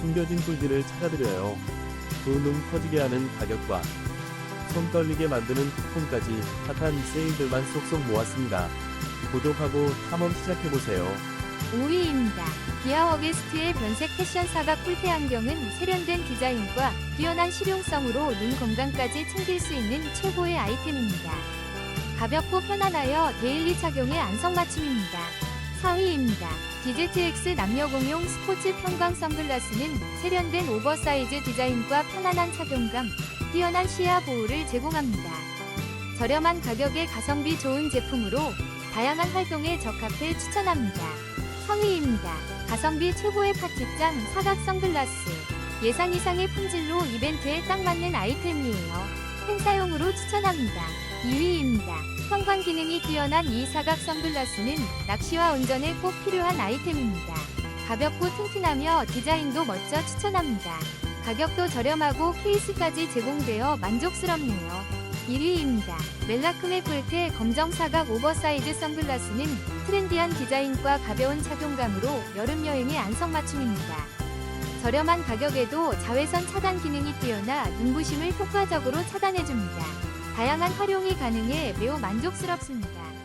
숨겨진 꿀들을 찾아드려요. 두눈 커지게 하는 가격과 손 떨리게 만드는 쿠폰까지 핫한 세일들만 쏙쏙 모았습니다. 구독하고 탐험 시작해보세요. 5위입니다. 기아 어게스트의 변색 패션 사각 꿀테 안경은 세련된 디자인과 뛰어난 실용성으로 눈 건강까지 챙길 수 있는 최고의 아이템입니다. 가볍고 편안하여 데일리 착용에 안성맞춤입니다. 4위입니다. DZX 남녀 공용 스포츠 편광 선글라스는 세련된 오버사이즈 디자인과 편안한 착용감, 뛰어난 시야 보호를 제공합니다. 저렴한 가격에 가성비 좋은 제품으로 다양한 활동에 적합해 추천합니다. 성의입니다. 가성비 최고의 파티장 사각 선글라스. 예상 이상의 품질로 이벤트에 딱 맞는 아이템이에요. 행사용으로 추천합니다. 2위입니다. 형광 기능이 뛰어난 이 사각 선글라스는 낚시와 운전에 꼭 필요한 아이템입니다. 가볍고 튼튼하며 디자인도 멋져 추천합니다. 가격도 저렴하고 케이스까지 제공되어 만족스럽네요. 1위입니다. 멜라크메 꿀테 검정 사각 오버사이즈 선글라스는 트렌디한 디자인과 가벼운 착용감으로 여름 여행에 안성맞춤입니다. 저렴한 가격에도 자외선 차단 기능이 뛰어나 눈부심을 효과적으로 차단해줍니다. 다양한 활용이 가능해 매우 만족스럽습니다.